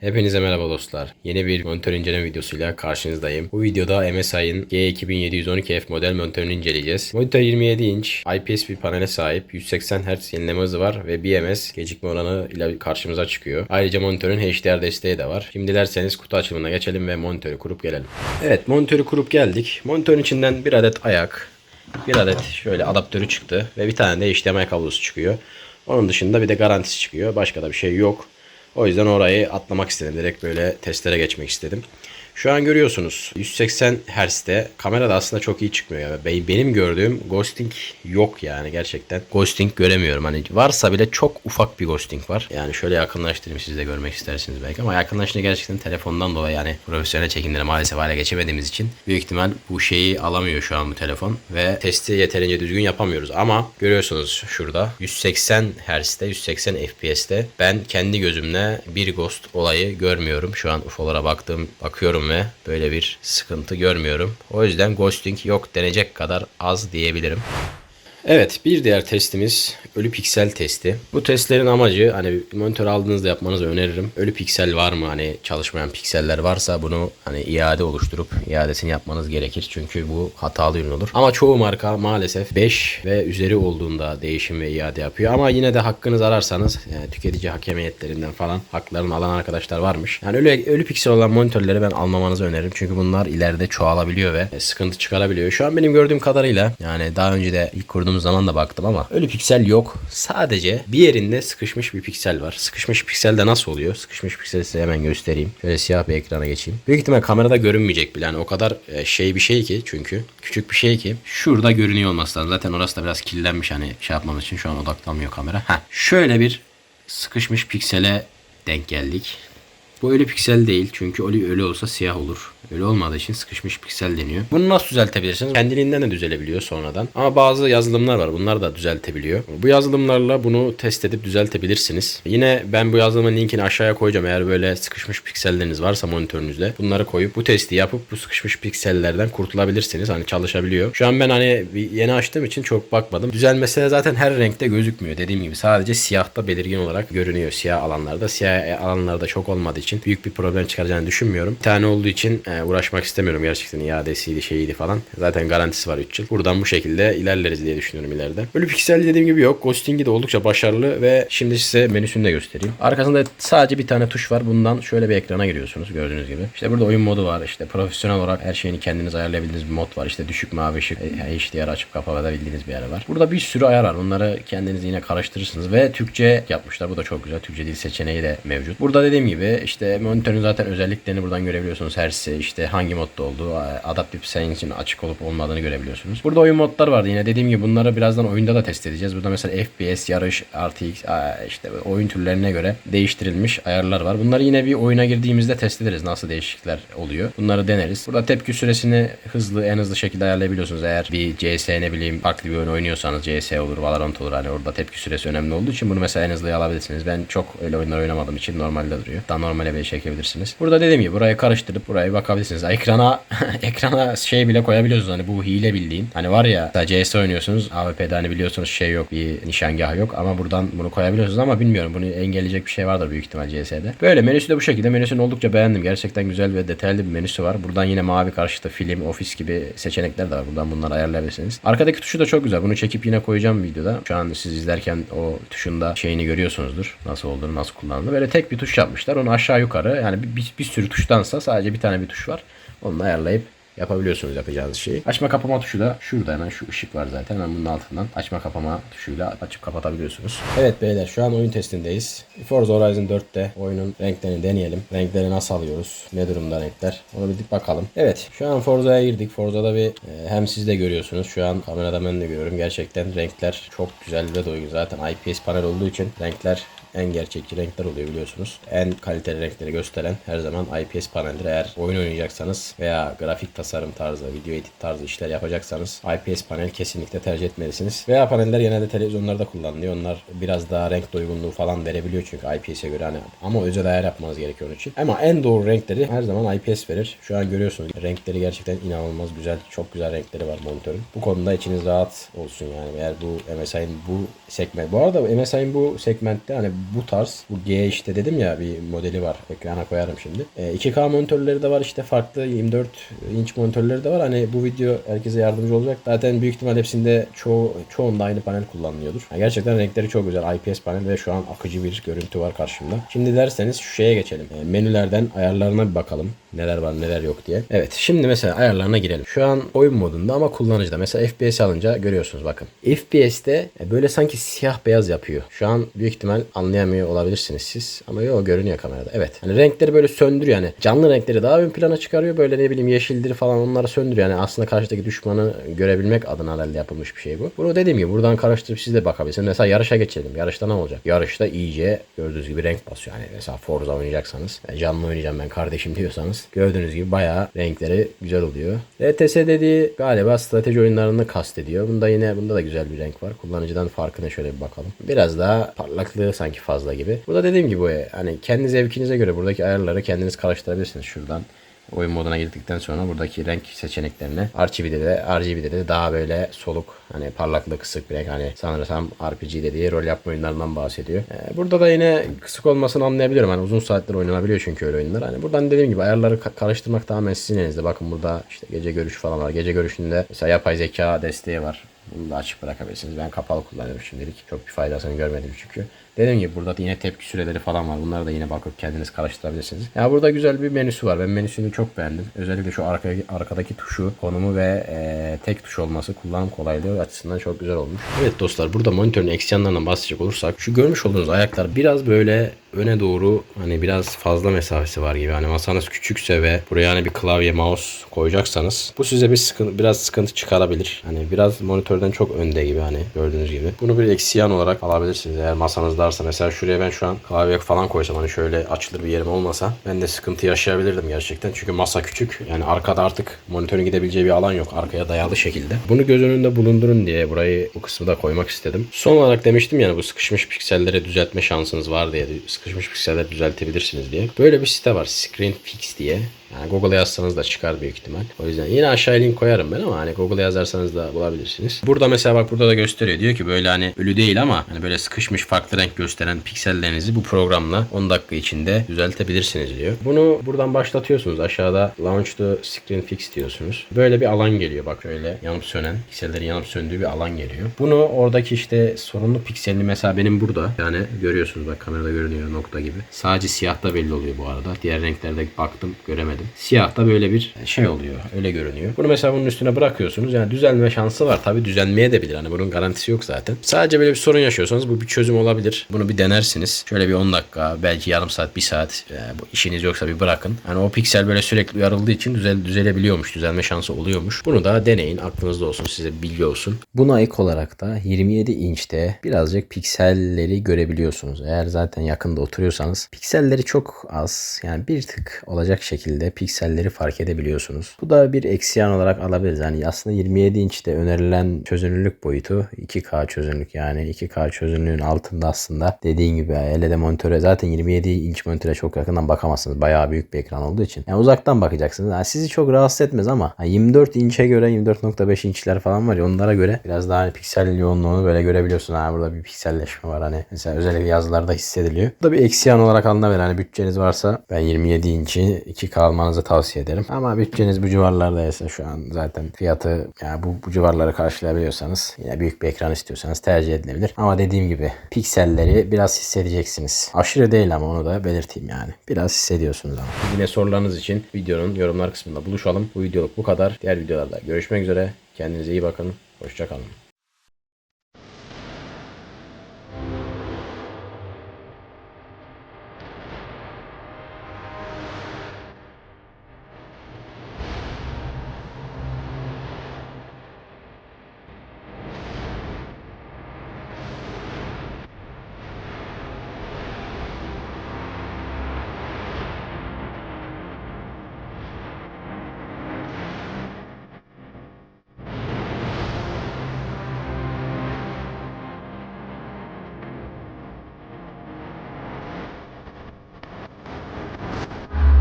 Hepinize merhaba dostlar. Yeni bir monitör inceleme videosuyla karşınızdayım. Bu videoda MSI'ın G2712F model monitörünü inceleyeceğiz. Monitör 27 inç, IPS bir panele sahip, 180 Hz yenileme hızı var ve BMS gecikme oranı ile karşımıza çıkıyor. Ayrıca monitörün HDR desteği de var. Şimdi dilerseniz kutu açılımına geçelim ve monitörü kurup gelelim. Evet monitörü kurup geldik. Monitörün içinden bir adet ayak, bir adet şöyle adaptörü çıktı ve bir tane de HDMI kablosu çıkıyor. Onun dışında bir de garantisi çıkıyor. Başka da bir şey yok. O yüzden orayı atlamak istedim. Direkt böyle testlere geçmek istedim. Şu an görüyorsunuz 180 Hz'de kamerada aslında çok iyi çıkmıyor. ya. Be- Benim gördüğüm ghosting yok yani gerçekten. Ghosting göremiyorum. Hani varsa bile çok ufak bir ghosting var. Yani şöyle yakınlaştırayım siz de görmek istersiniz belki ama yakınlaşınca gerçekten telefondan dolayı yani profesyonel çekimlere maalesef hale geçemediğimiz için büyük ihtimal bu şeyi alamıyor şu an bu telefon ve testi yeterince düzgün yapamıyoruz ama görüyorsunuz şurada 180 Hz'de 180 FPS'te ben kendi gözümle bir ghost olayı görmüyorum. Şu an UFO'lara baktığım bakıyorum ve böyle bir sıkıntı görmüyorum. O yüzden ghosting yok denecek kadar az diyebilirim. Evet bir diğer testimiz ölü piksel testi. Bu testlerin amacı hani monitör aldığınızda yapmanızı öneririm. Ölü piksel var mı hani çalışmayan pikseller varsa bunu hani iade oluşturup iadesini yapmanız gerekir. Çünkü bu hatalı ürün olur. Ama çoğu marka maalesef 5 ve üzeri olduğunda değişim ve iade yapıyor. Ama yine de hakkınız ararsanız yani tüketici hakemiyetlerinden falan haklarını alan arkadaşlar varmış. Yani ölü, ölü piksel olan monitörleri ben almamanızı öneririm. Çünkü bunlar ileride çoğalabiliyor ve sıkıntı çıkarabiliyor. Şu an benim gördüğüm kadarıyla yani daha önce de ilk kurduğumuz zaman da baktım ama ölü piksel yok. Sadece bir yerinde sıkışmış bir piksel var. Sıkışmış piksel de nasıl oluyor? Sıkışmış pikseli size hemen göstereyim. Şöyle siyah bir ekrana geçeyim. Büyük ihtimal kamerada görünmeyecek bile. Yani o kadar e, şey bir şey ki çünkü küçük bir şey ki şurada görünüyor olması lazım. Zaten orası da biraz kirlenmiş hani şey yapmamız için şu an odaklanmıyor kamera. Heh. Şöyle bir sıkışmış piksele denk geldik. Bu ölü piksel değil çünkü ölü ölü olsa siyah olur. Ölü olmadığı için sıkışmış piksel deniyor. Bunu nasıl düzeltebilirsiniz? Kendiliğinden de düzelebiliyor sonradan. Ama bazı yazılımlar var. Bunlar da düzeltebiliyor. Bu yazılımlarla bunu test edip düzeltebilirsiniz. Yine ben bu yazılımın linkini aşağıya koyacağım. Eğer böyle sıkışmış pikselleriniz varsa monitörünüzde bunları koyup bu testi yapıp bu sıkışmış piksellerden kurtulabilirsiniz. Hani çalışabiliyor. Şu an ben hani yeni açtığım için çok bakmadım. Düzelmesi de zaten her renkte gözükmüyor. Dediğim gibi sadece siyahta belirgin olarak görünüyor siyah alanlarda. Siyah alanlarda çok olmadığı için büyük bir problem çıkaracağını düşünmüyorum. Bir tane olduğu için e, uğraşmak istemiyorum gerçekten iadesiydi şeyiydi falan. Zaten garantisi var 3 yıl. Buradan bu şekilde ilerleriz diye düşünüyorum ileride. Ölü piksel dediğim gibi yok. Ghosting'i de oldukça başarılı ve şimdi size menüsünü de göstereyim. Arkasında sadece bir tane tuş var. Bundan şöyle bir ekrana giriyorsunuz gördüğünüz gibi. İşte burada oyun modu var. İşte profesyonel olarak her şeyini kendiniz ayarlayabildiğiniz bir mod var. İşte düşük mavi ışık, e, HDR açıp kapatabildiğiniz bir yer var. Burada bir sürü ayar var. Bunları kendiniz yine karıştırırsınız ve Türkçe yapmışlar. Bu da çok güzel. Türkçe dil seçeneği de mevcut. Burada dediğim gibi işte monitörün zaten özelliklerini buradan görebiliyorsunuz. Hersi işte hangi modda olduğu, adaptif sayın için açık olup olmadığını görebiliyorsunuz. Burada oyun modlar vardı. Yine dediğim gibi bunları birazdan oyunda da test edeceğiz. Burada mesela FPS, yarış, RTX işte oyun türlerine göre değiştirilmiş ayarlar var. Bunları yine bir oyuna girdiğimizde test ederiz nasıl değişiklikler oluyor. Bunları deneriz. Burada tepki süresini hızlı en hızlı şekilde ayarlayabiliyorsunuz. Eğer bir CS ne bileyim farklı bir oyun oynuyorsanız CS olur, Valorant olur. Hani orada tepki süresi önemli olduğu için bunu mesela en hızlı alabilirsiniz. Ben çok öyle oyunlar oynamadığım için normalde duruyor. Daha normale bir çekebilirsiniz. Burada dediğim gibi burayı karıştırıp buraya bakabilirsiniz. Ekrana ekrana şey bile koyabiliyorsunuz. Hani bu hile bildiğin. Hani var ya CS oynuyorsunuz. AWP'de hani biliyorsunuz şey yok. Bir nişangah yok. Ama buradan bunu koyabiliyorsunuz ama bilmiyorum. Bunu engelleyecek bir şey vardır büyük ihtimal CS'de. Böyle menüsü de bu şekilde. Menüsünü oldukça beğendim. Gerçekten güzel ve detaylı bir menüsü var. Buradan yine mavi karşıtı film, ofis gibi seçenekler de var. Buradan bunları ayarlayabilirsiniz. Arkadaki tuşu da çok güzel. Bunu çekip yine koyacağım videoda. Şu an siz izlerken o tuşunda şeyini görüyorsunuzdur. Nasıl olduğunu, nasıl kullandığını. Böyle tek bir tuş yapmışlar. Onu aşağı yukarı yani bir, bir, bir sürü tuştansa sadece bir tane bir tuş var. Onu ayarlayıp yapabiliyorsunuz yapacağınız şeyi. Açma kapama tuşu da şurada hemen şu ışık var zaten. Hemen bunun altından açma kapama tuşuyla açıp kapatabiliyorsunuz. Evet beyler şu an oyun testindeyiz. Forza Horizon 4'te oyunun renklerini deneyelim. Renkleri nasıl alıyoruz? Ne durumda renkler? Onu bir bakalım. Evet şu an Forza'ya girdik. Forza'da bir e, hem siz de görüyorsunuz. Şu an kamerada ben de görüyorum. Gerçekten renkler çok güzel ve doygun. Zaten IPS panel olduğu için renkler en gerçekçi renkler oluyor biliyorsunuz. En kaliteli renkleri gösteren her zaman IPS paneldir. Eğer oyun oynayacaksanız veya grafik tasarım tarzı, video edit tarzı işler yapacaksanız IPS panel kesinlikle tercih etmelisiniz. Veya paneller genelde televizyonlarda kullanılıyor. Onlar biraz daha renk doygunluğu falan verebiliyor çünkü IPS'e göre hani ama özel ayar yapmanız gerekiyor onun için. Ama en doğru renkleri her zaman IPS verir. Şu an görüyorsunuz renkleri gerçekten inanılmaz güzel. Çok güzel renkleri var monitörün. Bu konuda içiniz rahat olsun yani. Eğer bu MSI'nin bu segment. Bu arada MSI'nin bu segmentte hani bu tarz. Bu G işte dedim ya bir modeli var. Ekrana koyarım şimdi. E, 2K monitörleri de var işte farklı 24 inç monitörleri de var. Hani bu video herkese yardımcı olacak. Zaten büyük ihtimal hepsinde çoğu çoğunda aynı panel kullanılıyordur. Yani gerçekten renkleri çok güzel. IPS panel ve şu an akıcı bir görüntü var karşımda. Şimdi derseniz şu şeye geçelim. E, menülerden ayarlarına bir bakalım. Neler var neler yok diye. Evet şimdi mesela ayarlarına girelim. Şu an oyun modunda ama kullanıcıda. Mesela FPS alınca görüyorsunuz bakın. FPS'te e, böyle sanki siyah beyaz yapıyor. Şu an büyük ihtimal anlayamıyor olabilirsiniz siz. Ama yok görünüyor kamerada. Evet. Hani renkleri böyle söndürüyor yani. Canlı renkleri daha ön plana çıkarıyor. Böyle ne bileyim yeşildir falan onları söndürüyor. Yani aslında karşıdaki düşmanı görebilmek adına herhalde yapılmış bir şey bu. Bunu dediğim gibi buradan karıştırıp siz de bakabilirsiniz. Mesela yarışa geçelim. Yarışta ne olacak? Yarışta iyice gördüğünüz gibi renk basıyor. Yani mesela Forza oynayacaksanız canlı oynayacağım ben kardeşim diyorsanız gördüğünüz gibi bayağı renkleri güzel oluyor. RTS dediği galiba strateji oyunlarını kastediyor. Bunda yine bunda da güzel bir renk var. Kullanıcıdan farkına şöyle bir bakalım. Biraz daha parlaklığı sanki fazla gibi. Bu da dediğim gibi e, hani kendi zevkinize göre buradaki ayarları kendiniz karıştırabilirsiniz şuradan. Oyun moduna girdikten sonra buradaki renk seçeneklerine RGB'de de RGB'de de daha böyle soluk hani parlaklığı kısık bir renk hani sanırsam RPG dediği rol yapma oyunlarından bahsediyor. Ee, burada da yine kısık olmasını anlayabiliyorum. Hani uzun saatler oynanabiliyor çünkü öyle oyunlar. Hani buradan dediğim gibi ayarları ka- karıştırmak tamamen sizin elinizde. Bakın burada işte gece görüş falan var. Gece görüşünde mesela yapay zeka desteği var. Bunu da açık bırakabilirsiniz. Ben kapalı kullanıyorum şimdilik. Çok bir faydasını görmedim çünkü. Dediğim gibi burada da yine tepki süreleri falan var. Bunları da yine bakıp kendiniz karıştırabilirsiniz. Ya burada güzel bir menüsü var. Ben menüsünü çok beğendim. Özellikle şu arka, arkadaki tuşu, konumu ve e, tek tuş olması kullanım kolaylığı açısından çok güzel olmuş. Evet dostlar burada monitörün eksi yanlarından bahsedecek olursak şu görmüş olduğunuz ayaklar biraz böyle öne doğru hani biraz fazla mesafesi var gibi. Hani masanız küçükse ve buraya hani bir klavye mouse koyacaksanız bu size bir sıkıntı, biraz sıkıntı çıkarabilir. Hani biraz monitörden çok önde gibi hani gördüğünüz gibi. Bunu bir eksi yan olarak alabilirsiniz eğer masanız darsa. Mesela şuraya ben şu an klavye falan koysam hani şöyle açılır bir yerim olmasa ben de sıkıntı yaşayabilirdim gerçekten. Çünkü masa küçük. Yani arkada artık monitörün gidebileceği bir alan yok. Arkaya dayalı şekilde. Bunu göz önünde bulundurun diye burayı bu kısmı da koymak istedim. Son olarak demiştim yani bu sıkışmış pikselleri düzeltme şansınız var diye. Sıkışmış pikselleri düzeltebilirsiniz diye. Böyle bir site var. Screen Fix diye. Yani Google'a yazsanız da çıkar büyük ihtimal. O yüzden yine aşağıya link koyarım ben ama hani Google'a yazarsanız da bulabilirsiniz. Burada mesela bak burada da gösteriyor. Diyor ki böyle hani ölü değil ama hani böyle sıkışmış farklı renk gösteren piksellerinizi bu programla 10 dakika içinde düzeltebilirsiniz diyor. Bunu buradan başlatıyorsunuz. Aşağıda Launch the Screen Fix diyorsunuz. Böyle bir alan geliyor bak şöyle yanıp sönen piksellerin yanıp söndüğü bir alan geliyor. Bunu oradaki işte sorunlu pikselini mesela benim burada yani görüyorsunuz bak kamerada görünüyor nokta gibi. Sadece siyah da belli oluyor bu arada. Diğer renklerde baktım göremedim. Siyah da böyle bir şey oluyor. Öyle görünüyor. Bunu mesela bunun üstüne bırakıyorsunuz. Yani düzelme şansı var. Tabii düzelmeye de bilir. Hani bunun garantisi yok zaten. Sadece böyle bir sorun yaşıyorsanız bu bir çözüm olabilir. Bunu bir denersiniz. Şöyle bir 10 dakika belki yarım saat bir saat e, bu işiniz yoksa bir bırakın. Hani o piksel böyle sürekli uyarıldığı için düzel, düzelebiliyormuş. Düzelme şansı oluyormuş. Bunu da deneyin. Aklınızda olsun. Size bilgi olsun. Buna ek olarak da 27 inçte birazcık pikselleri görebiliyorsunuz. Eğer zaten yakında oturuyorsanız pikselleri çok az. Yani bir tık olacak şekilde pikselleri fark edebiliyorsunuz. Bu da bir eksiyan olarak alabiliriz. Yani aslında 27 inçte önerilen çözünürlük boyutu 2K çözünürlük yani 2K çözünürlüğün altında aslında dediğin gibi LCD monitöre zaten 27 inç monitöre çok yakından bakamazsınız. Bayağı büyük bir ekran olduğu için. Yani uzaktan bakacaksınız. Yani sizi çok rahatsız etmez ama 24 inçe göre 24.5 inçler falan var ya onlara göre biraz daha hani piksel yoğunluğunu böyle görebiliyorsun. Ha burada bir pikselleşme var hani. Mesela özellikle yazılarda hissediliyor. Bu da bir eksiyan olarak alınabilir. Hani bütçeniz varsa ben 27 inçi 2K almanızı tavsiye ederim. Ama bütçeniz bu civarlardaysa şu an zaten fiyatı yani bu, bu civarları karşılayabiliyorsanız yine büyük bir ekran istiyorsanız tercih edilebilir. Ama dediğim gibi pikselleri biraz hissedeceksiniz. Aşırı değil ama onu da belirteyim yani. Biraz hissediyorsunuz ama. Yine sorularınız için videonun yorumlar kısmında buluşalım. Bu videoluk bu kadar. Diğer videolarda görüşmek üzere. Kendinize iyi bakın. Hoşçakalın.